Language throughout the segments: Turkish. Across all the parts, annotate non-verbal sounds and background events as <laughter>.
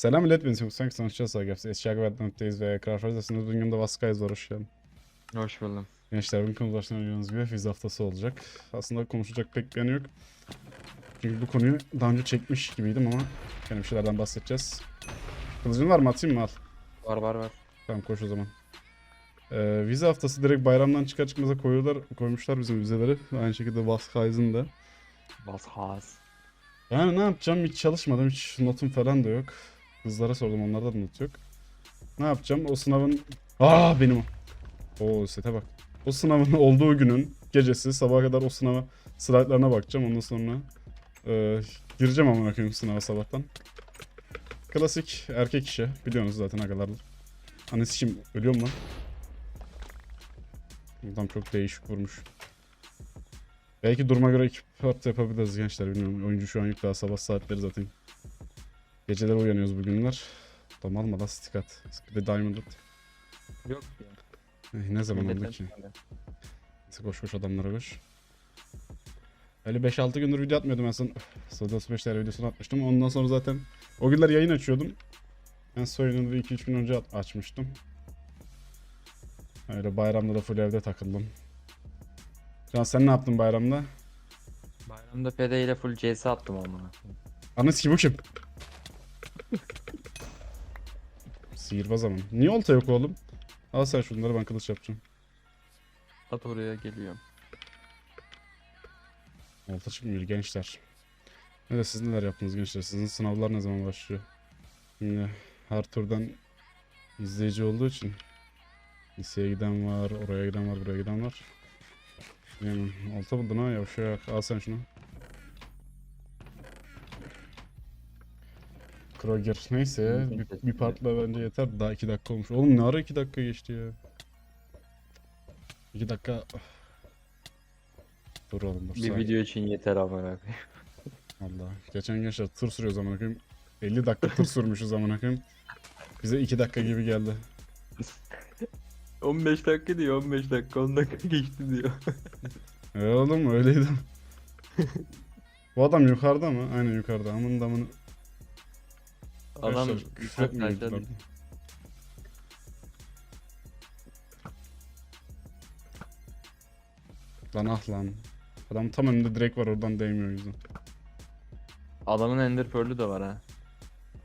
Selam millet ben Sanki sanatçı Sagafs. Eşya Gıvat'tayız ve Ekrar Farzası'nda dünyamda Vaskayız var hoş geldin. Hoş buldum. Gençler bugün konu başına gördüğünüz gibi vize haftası olacak. Aslında konuşacak pek bir yanı yok. Çünkü bu konuyu daha önce çekmiş gibiydim ama kendi bir şeylerden bahsedeceğiz. Kılıcın var mı atayım mı al. Var var var. Tamam koş o zaman. Ee, vize haftası direkt bayramdan çıkar çıkmaza koyuyorlar, koymuşlar bizim vizeleri. Aynı şekilde Vaskays'ın da. Has. Yani ne yapacağım hiç çalışmadım hiç notum falan da yok. Kızlara sordum onlarda da not yok. Ne yapacağım o sınavın... Aa benim o. Oo sete bak. O sınavın <laughs> olduğu günün gecesi sabaha kadar o sınava slaytlarına bakacağım ondan sonra e, gireceğim amına koyayım sınava sabahtan. Klasik erkek işi biliyorsunuz zaten agalarla. Annesi kim ölüyor mu lan? Adam çok değişik vurmuş. Belki duruma göre ekip part yapabiliriz gençler bilmiyorum. Oyuncu şu an daha sabah saatleri zaten. Geceler uyanıyoruz bugünler. Tamam alma da stick at. Bir diamond at. Yok ya. Eh, ne zaman oldu ki? Neyse koş koş adamlara koş. Öyle 5-6 gündür video atmıyordum en son. Sada 35 tane videosunu atmıştım. Ondan sonra zaten o günler yayın açıyordum. Ben soyununu 2-3 gün önce açmıştım. Öyle bayramda da full evde takıldım. Can sen ne yaptın bayramda? Bayramda PD ile full CS attım amına. Anası ki bu kim? Sihirbaz ama. Niye olta yok oğlum? Al sen şunları ben kılıç yapacağım. At oraya geliyorum. Olta çıkmıyor gençler. Ne de siz neler yaptınız gençler? Sizin sınavlar ne zaman başlıyor? Şimdi her turdan izleyici olduğu için liseye giden var, oraya giden var, buraya giden var. Yani olta buldun ha yavşak. Al sen şunu. Kroger. Neyse ya. Bir, bir partla bence yeter. Daha iki dakika olmuş. Oğlum ne ara iki dakika geçti ya. İki dakika. Dur oğlum dur. Bir video için yeter amına koyayım. Valla. Geçen gençler tır sürüyor zaman koyayım. 50 dakika tır sürmüşüz zaman koyayım. Bize 2 dakika gibi geldi. <laughs> 15 dakika diyor 15 dakika 10 dakika geçti diyor. E oğlum öyleydi. Bu adam yukarıda mı? Aynen yukarıda. Amın damını. Adam Arkadaşlar, küfür etmeyin lütfen. Lan ah lan. Adam tam önünde direkt var oradan değmiyor o yüzden. Adamın ender pearl'ü de var ha.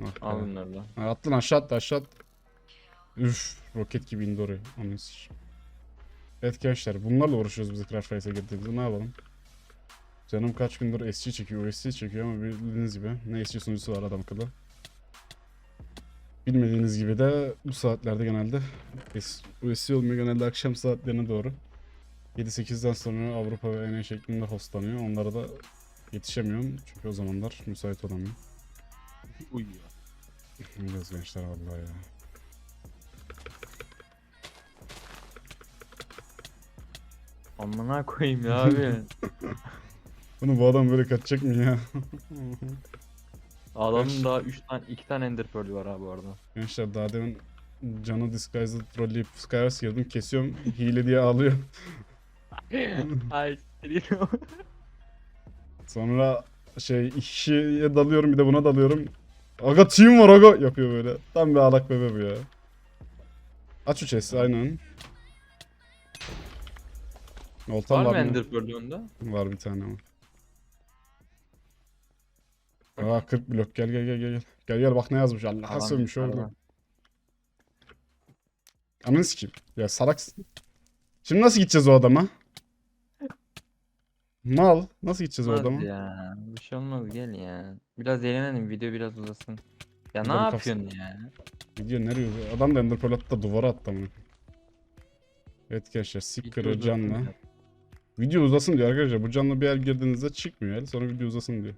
Ah be. Al bunları da. Ha, attın aşağı attı aşağı attı. Üf roket gibi indi oraya. Ananı sikeyim. Evet gençler bunlarla uğraşıyoruz biz Crash Race'e girdiğimizde ne yapalım? Canım kaç gündür SC çekiyor, OSC çekiyor ama bildiğiniz gibi ne SC sunucusu var adam akıllı. Bilmediğiniz gibi de bu saatlerde genelde OSC olmuyor genelde akşam saatlerine doğru. 7-8'den sonra Avrupa ve NA şeklinde hostlanıyor. Onlara da yetişemiyorum çünkü o zamanlar müsait olamıyorum. <laughs> Uyuyor. Biraz gençler vallahi ya. Amına koyayım ya abi. <laughs> Bunu bu adam böyle kaçacak mı ya? <laughs> Adamın daha 3 tane 2 tane ender pearl'ü var ha bu arada. Gençler daha demin Can'ı Disguise'ı trolleyip Skywars girdim kesiyorum hile diye ağlıyor. <laughs> Ay senin Sonra şey kişiye dalıyorum bir de buna dalıyorum. Aga team var aga yapıyor böyle. Tam bir ağlak bebe bu ya. Aç şu chest'i aynen. Oltan Var var, mı mı? ender pearl'ü onda? Var bir tane ama. Aa 40 blok gel gel gel gel. Gel gel bak ne yazmış Allah'a Adam sövmüş oğlum. Ananı sikeyim. Ya salaksın. Şimdi nasıl gideceğiz o adama? Mal. Nasıl gideceğiz o Olmaz adama? ya. Bir şey olmaz gel ya. Biraz eğlenelim video biraz uzasın. Ya ne yapıyorsun ya? Gidiyor nereye? uzuyor? Adam da Ender Pearl attı da duvara attı ama. Evet Video Seeker'ı uzasın canla. ya. Video uzasın diyor arkadaşlar. Bu canlı bir el girdiğinizde çıkmıyor el. Sonra video uzasın diyor.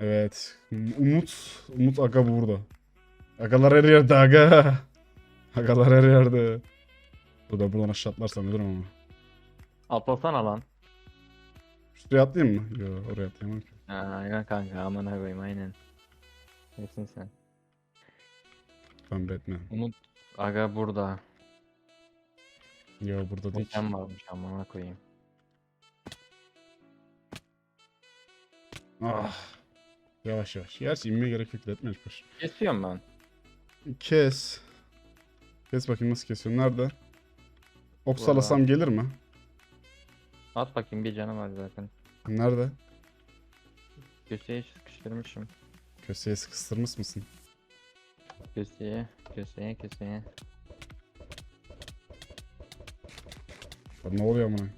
Evet. Umut. Umut Aga burada. Agalar her yerde aga. <laughs> Agalar her yerde. Bu da buradan aşağı atlarsam ölürüm ama. Atlasana lan. Şuraya atlayayım mı? Yo oraya atlayamam ki. Ha, aynen kanka amına koyayım aynen. Nesin sen? Ben Batman. Umut aga burada. Yo burada değil. Totem varmış amına koyayım. Ah. Yavaş yavaş. Gerçi inmeye gerek yok. Etme mecbur. Kesiyorum ben. Kes. Kes bakayım nasıl kesiyorsun. Nerede? Ok Valla. salasam gelir mi? At bakayım bir canım var zaten. Nerede? Köşeye sıkıştırmışım. Köseye sıkıştırmış mısın? Köşeye, köşeye, köşeye. Lan ne oluyor amına?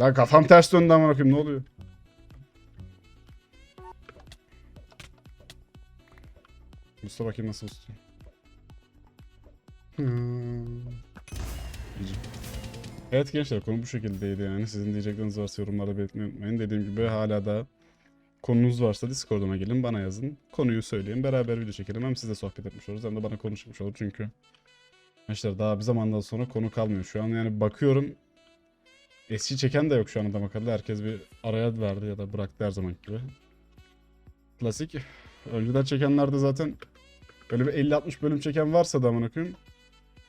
Lan kafam ters döndü amına koyayım ne oluyor? Usta bakayım nasıl usta. Hmm. Evet gençler konu bu şekildeydi yani. Sizin diyecekleriniz varsa yorumlarda belirtmeyi unutmayın. Dediğim gibi hala da konunuz varsa Discord'uma gelin bana yazın. Konuyu söyleyin beraber video çekelim. Hem sizle sohbet etmiş oluruz hem de bana konuşmuş olur çünkü. Gençler daha bir zamandan sonra konu kalmıyor. Şu an yani bakıyorum eski çeken de yok şu an adam akıllı. Herkes bir araya verdi ya da bıraktı her zaman gibi. Klasik. Önceden çekenlerde zaten böyle bir 50-60 bölüm çeken varsa da amına koyayım.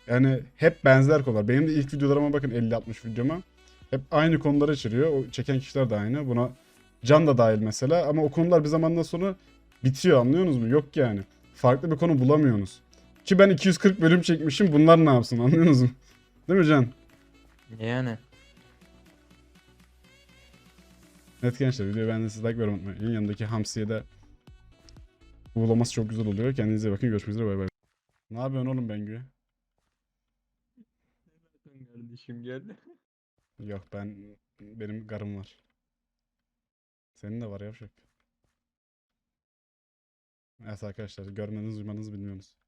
Yani hep benzer konular. Benim de ilk videolarıma bakın 50-60 videoma. Hep aynı konuları içeriyor. O çeken kişiler de aynı. Buna Can da dahil mesela ama o konular bir zamandan sonra bitiyor anlıyorsunuz mu? Yok yani. Farklı bir konu bulamıyorsunuz. Ki ben 240 bölüm çekmişim bunlar ne yapsın anlıyorsunuz mu? Değil mi Can? Yani. Evet gençler videoyu beğendiyseniz like vermeyi unutmayın. Yanındaki hamsiye de uğulaması çok güzel oluyor. Kendinize bakın. Görüşmek üzere. Bay bay. Ne yapıyorsun oğlum Bengü? Kardeşim geldi. Yok ben benim garım var. Senin de var yavşak. Evet arkadaşlar görmeniz duymanız bilmiyorsunuz.